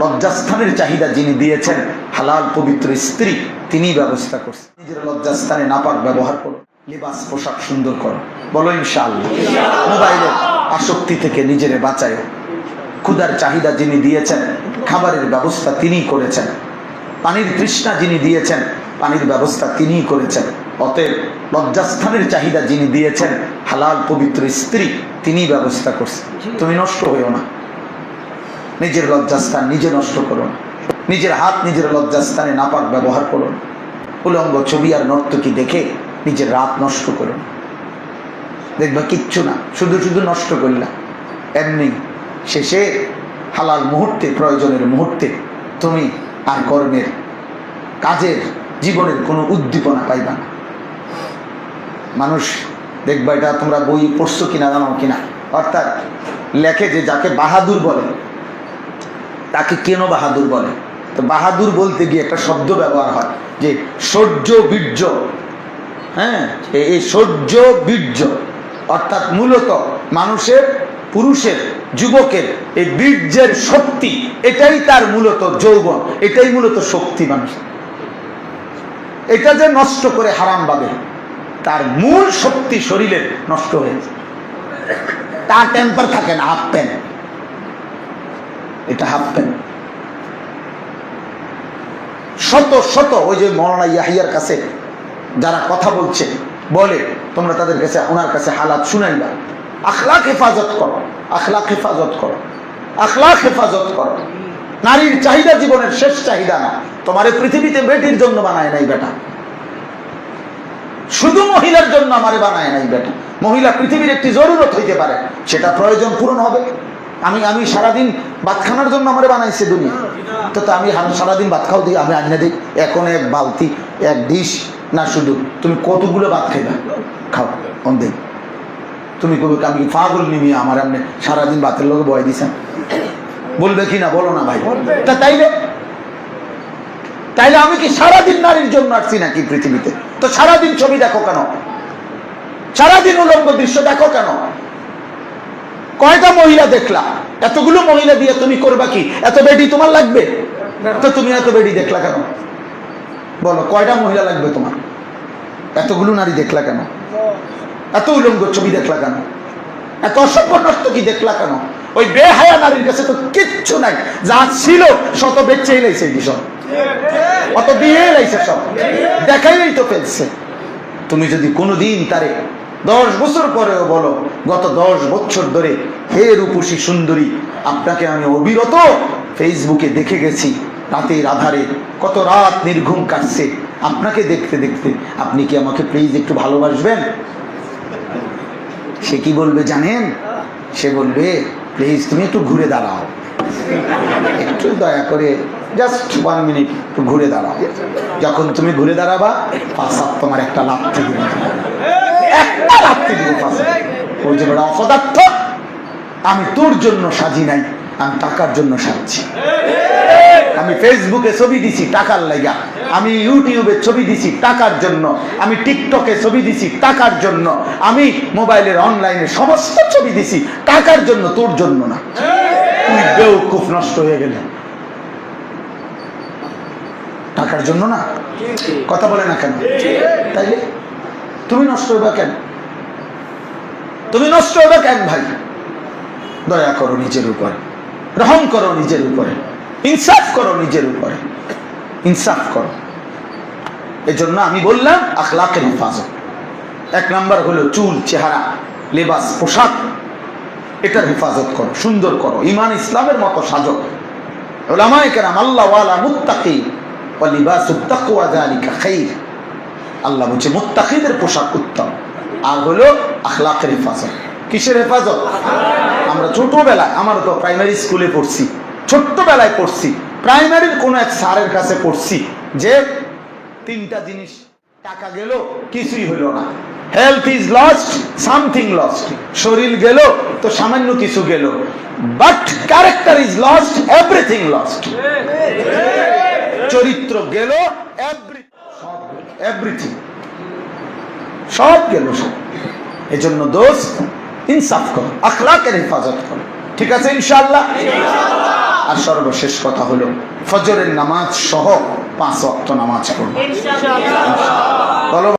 লজ্জাস্থানের চাহিদা যিনি দিয়েছেন, হালাল পবিত্র স্ত্রী, তিনি ব্যবস্থা করছেন। নিজের লজ্জাস্থানে নাপাক ব্যবহার করো লিবাস, পোশাক সুন্দর করো বলো ইনশাআল্লাহ। মোবাইলের আসক্তি থেকে নিজেরে বাঁচায়। ক্ষুধার চাহিদা যিনি দিয়েছেন, খাবারের ব্যবস্থা তিনিই করেছেন। পানির তৃষ্ণা যিনি দিয়েছেন, পানির ব্যবস্থা তিনিই করেছেন। অতএব লজ্জাস্থানের চাহিদা যিনি দিয়েছেন, হালাল পবিত্র স্ত্রী, তিনিই ব্যবস্থা করছেন। তুমি নষ্ট হইও না। নিজের লজ্জাস্থান নিজে নষ্ট করুন। নিজের হাত নিজের লজ্জাস্থানে নাপাক ব্যবহার করুন। উলঙ্গ ছবি আর নর্তকী দেখে নিজের রাত নষ্ট করুন। দেখবা কিচ্ছু না, শুধু শুধু নষ্ট করলা। এমনি শেষে হালাল মুহূর্তে, প্রয়োজনের মুহূর্তে তুমি আর কর্মের, কাজের, জীবনের কোনো উদ্দীপনা পাইবা না। মানুষ দেখবা এটা তোমরা বই পড়ছো কিনা জানো কিনা। অর্থাৎ লেখে যে যাকে বাহাদুর বলে তাকে কেন বাহাদুর বলে? তো বাহাদুর বলতে গিয়ে একটা শব্দ ব্যবহার হয় যে সৌর্য বীর্য। হ্যাঁ? এই সৌর্য বীর্য। অর্থাৎ মূলত মানুষের, পুরুষের, যুবকের এই বীর্যের শক্তি, এটাই তার মূলত যৌবন, এটাই মূলত শক্তি মানুষের। এটা যে নষ্ট করে হারাম ভাবে তার মূল শক্তি শরীরের নষ্ট হয়েছে তার টেম্পার থাকে না, হাফ প্যান্ট এটা হাফ প্যান্ট শত শত ওই যে মৌলানা ইয়াহিয়ার কাছে যারা কথা বলছে, বলে, তোমরা তাদের কাছে, ওনার কাছে হালাত শুনাইবা আখলাক হেফাজত করো, আখলাক হেফাজত করো, আখলাক হেফাজত করো। নারীর চাহিদা জীবনের শেষ চাহিদা না। তোমার এই পৃথিবীতে বেটির জন্য বানায় নাই বেটা। শুধু মহিলার জন্য আমারে বানায় নাই বেটা। মহিলা পৃথিবীর একটি জরুরত হইতে পারে, সেটা প্রয়োজন পূরণ হবে। আমি আমি সারাদিন ভাত খানার জন্য আমারে বানাইছে দুনিয়া। তো আমি সারাদিন ভাত খাও দিই, আমি আনিয়ে দিই। এখন এক বালতি, এক ডিশ, না শুধু, তুমি কতগুলো ভাত খাইবা? খাও, অন দিন তুমি কবি আমি পাগল নিমি আমার আপনি সারাদিন ভাতের লোকে বয় দিছেন। বলবে কি না, বলো না ভাই। তা তাইলে তাইলে আমি কি সারাদিন নারীর জন্য আসছি নাকি পৃথিবীতে? তো সারাদিন ছবি দেখো কেন? সারাদিন উলঙ্গ দৃশ্য দেখো কেন? কয়টা মহিলা দেখলা এতগুলো মহিলা দিয়ে তুমি করবা কি? এত বেডি তোমার লাগবে? তো তুমি এত বেডি দেখলা কেন? বলো, কয়টা মহিলা লাগবে তোমার? এতগুলো নারী দেখলা কেন? এত উলঙ্গ ছবি দেখলা কেন? এত অসভ্য কি দেখলা কেন? ওই বেহায়া নারীর কাছে তো কিচ্ছু নাই। যা ছিল, শত বেচেই লাইছে বিষয় অত দিয়ে লাইছে সব। দেখাইলেই তো ফেলছে। তুমি যদি কোনোদিন তারে দশ বছর পরেও বলো, গত দশ বছর ধরে হে রূপসী সুন্দরী, আপনাকে আমি অবিরত ফেসবুকে দেখে গেছি, রাতের আধারে কত রাত নির্ঘুম কাটছে, আপনাকে দেখতে দেখতে, আপনি কি আমাকে প্লিজ একটু ভালোবাসবেন? সে কি বলবে জানেন? সে বলবে প্লিজ তুমি একটু ঘুরে দাঁড়াও। একটু দয়া করে জাস্ট ওয়ান মিনিট একটু ঘুরে দাঁড়াও। যখন তুমি ঘুরে দাঁড়াবা পাশাপ তোমার একটা লাথি দিবে একটা দিবে পাশে ওই বড় অপদার্থ, আমি তোর জন্য সাজি নাই, আমি টাকার জন্য সাজছি। আমি ফেসবুকে ছবি দিছি টাকার লাগা আমি ইউটিউবে ছবি দিছি টাকার জন্য, আমি টিকটকে ছবি দিছি টাকার জন্য, আমি মোবাইলের অনলাইনে সমস্ত ছবি দিছি টাকার জন্য, তোর জন্য না। তুই বেউকুফ নষ্ট হয়ে গেলে। টাকার জন্য না? কথা বলে না কেন? তাইলে? তুমি নষ্ট হইবা কেন? তুমি নষ্ট হইবা কেন ভাই? দয়া করো নিজের উপরে। রহম করো নিজের উপরে। ইনসাফ করো নিজের উপরে। ইনসাফ করো। এজন্য আমি বললাম, আখলাকের হেফাজত। এক নাম্বার হলো চুল, চেহারা, লেবাস, পোশাক, এটার হেফাজত করো, সুন্দর করো। ইমান ইসলামের মতো সাজো। ওলামায়ে কেরাম আল্লাহ ওয়ালা মুত্তাকি ওয়া লিবাসুত তাকওয়া আল্লাহ বলছে, মুত্তাকিদের পোশাক উত্তম। আর হলো আখলাকের হেফাজত। কিসের হেফাজত? আমরা ছোটবেলায় আমার তো প্রাইমারি স্কুলে পড়ছি, ছোট্টবেলায় পড়ছি প্রাইমারির কোনো এক স্যারের কাছে পড়ছি যে তিনটা জিনিস, টাকা গেল, কিছুই হলো না। Health is lost something lost শরীর গেল, তো সামান্য কিছু গেল। But character is lost everything lost চরিত্র গেল এভরিথিং সব গেল সব। এই জন্য দোষ ইনসাফ করো আখলাকের হেফাজত করো। ঠিক আছে ইনশাল্লাহ আর সর্বশেষ কথা হলো ফজরের নামাজ সহ পাঁচ অক্ত নামাজ পড়ব বলো